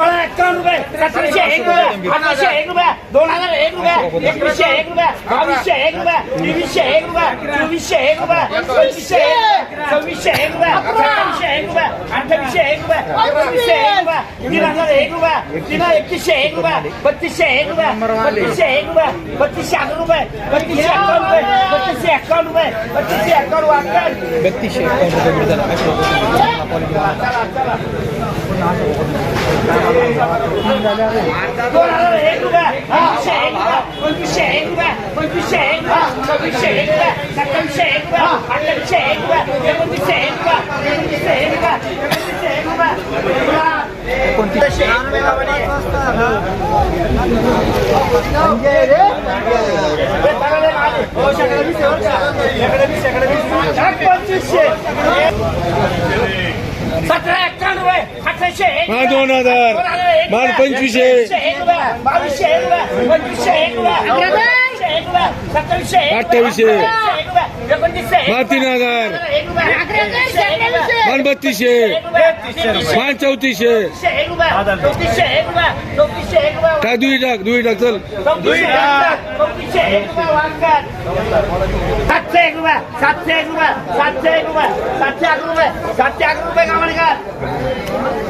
एक्कावन्न रुपये सतराशे एक रुपये अठराशे एक रुपये दोन हजार एक रुपये एकवीसशे एक रुपये बावीसशे एक रुपये तेवीसशे एक रुपये चोवीसशे एक रुपये पंचवीसशे एक सव्वीसशे एक रुपये सत्तावीसशे एक रुपये अठ्ठावीसशे एक रुपये एकोणीसशे एक रुपये तीन हजार एक रुपये तीन एकतीसशे एक रुपये बत्तीसशे एक रुपये बत्तीसशे एक रुपये बत्तीसशे अकरा रुपये बत्तीसशे अकरा रुपये बत्तीसशे एकावन्न रुपये बत्तीसशे अकरा बत्तीसशे रुपये पंचवीसशे एक रुपये पंचवीसशे मा दोन हजार मा पंचवीसशे अठ्ठावीसशे मा तीन हजार मान बत्तीसशे मान चौतीसशे काय दुई टाक दुई टाक चल सातशे एक रुपये सातशे एक रुपये सातशे एक रुपये सातशे आठ रुपये सातशे आठ रुपये का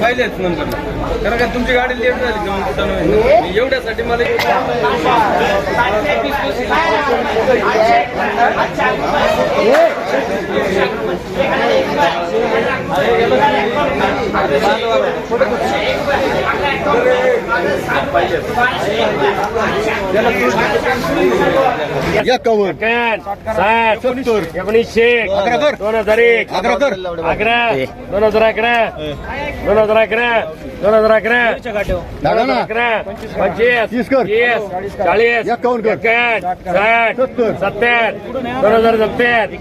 पाहिलेच नंतर कारण का तुमची गाडी लेट झाली का? मग कुठं नाही. एवढ्यासाठी मला सेकंड एकोणीसशे दोन हजार एक. अकरा दोन हजार अकरा दोन हजार अकरा दोन हजार अकरा दोन हजार अकरा पंचवीस तीस चाळीस साठ सत्तर. दोन हजार सत्तर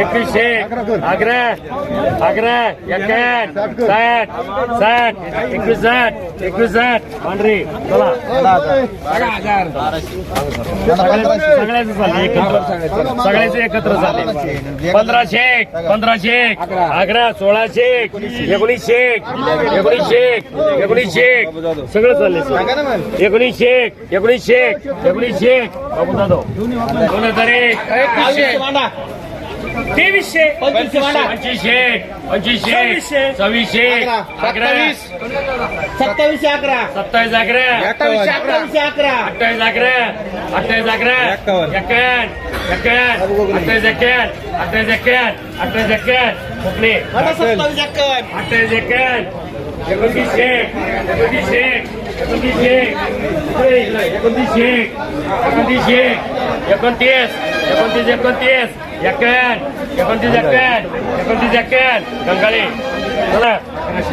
एकवीसशे अकरा अकरा एक्याण्णव साठ साठ एकवीस साठ एकवीस साठ पांढरी. चला. सगळ्याच झालं. एकत्र. सगळ्याचे एकत्र झाले. पंधराशे पंधराशे अकरा सोळाशे एकोणीसशे एकोणीसशे एकोणीसशे सगळं चालले एकोणीसशे एकोणीसशे एकोणीसशे बाबू जाधव दोन हजार एक. तेवीसशे. पंचवीसशे. पंचवीसशे. सव्वीसशे. अकरा. सत्तावीसशे अकरा. सत्तावीस अकरा. अठ्ठावीसशे अकरा. अठ्ठावीस अकरा. अठ्ठावीस अकरा. एक्याण्णव. एक्याण्णव. अठ्ठावीस एक्याण्णव. अठ्ठावीस एक्याण्णव. अठ्ठावीस एक्याण्णव. कुठले सत्तावीस एक्कावन्न अठ्ठावीस एक्याण्णव. एकोणतीसशे. एकोणतीसशे. एकोणतीसशे. एकोणतीसशे. एकोणतीसशे. एकोणतीस. एकोणतीस. एकोणतीस. एक्क्याण्ण एकोणतीस एक्क्याण्ण एकोणतीस एक्क्याण्ण कंकाळी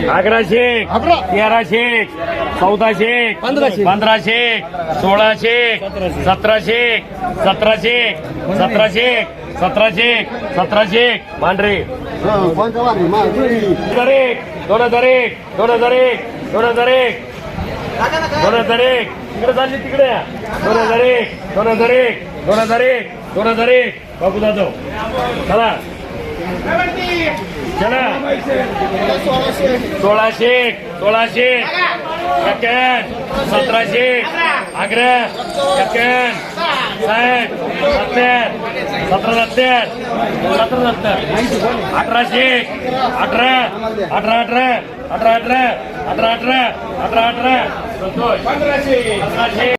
अकरा शेख तेरा शेख चौदा शेख पंधरा शेख सोळा शेख सतरा शेख सतरा शेख सतरा शेख सतरा शेख सतरा शेख मांढरे हजार एक दोन हजार एक दोन हजार एक दोन हजार एक दोन हजार एक तिकडे चालली तिकडे दोन हजार एक दोन हजार एक दोन हजार एक दोन हजार एक बाबू जाधव चला चला सोळाशे सोळाशे एक्याण्णव सतराशे अकरा एक्याण्णव साठ सत्तर सतरा सत्तर सतरा सत्तर अठराशे अठरा अठरा अठरा अठरा अठरा अठरा अठरा अठरा अठरा संतोष पंधराशे